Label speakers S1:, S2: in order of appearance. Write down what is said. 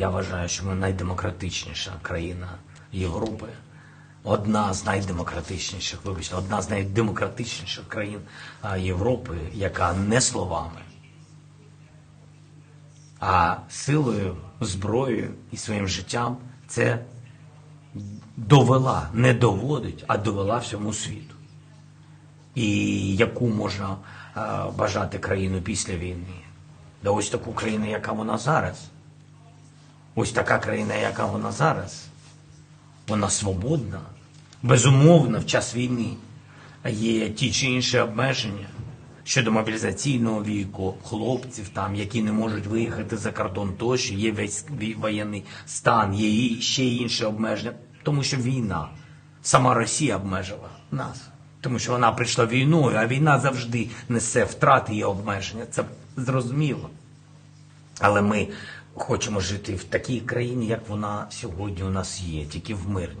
S1: Я вважаю, що ми найдемократичніша країна Європи. Одна з найдемократичніших, вибачте, одна з найдемократичніших країн Європи, яка не словами, а силою, зброєю і своїм життям це довела, не доводить, а довела всьому світу. І яку можна бажати країну після війни? Да ось таку країну, яка вона зараз. Ось така країна, яка вона зараз. Вона свободна. Безумовно, в час війни є ті чи інші обмеження щодо мобілізаційного віку, хлопців там, які не можуть виїхати за кордон тощо, є весь воєнний стан, є ще інші обмеження, тому що війна. Сама Росія обмежила нас. Тому що вона прийшла війною, а війна завжди несе втрати і обмеження. Це зрозуміло. Але ми хочемо жити в такій країні, як вона сьогодні у нас є, тільки в мирній.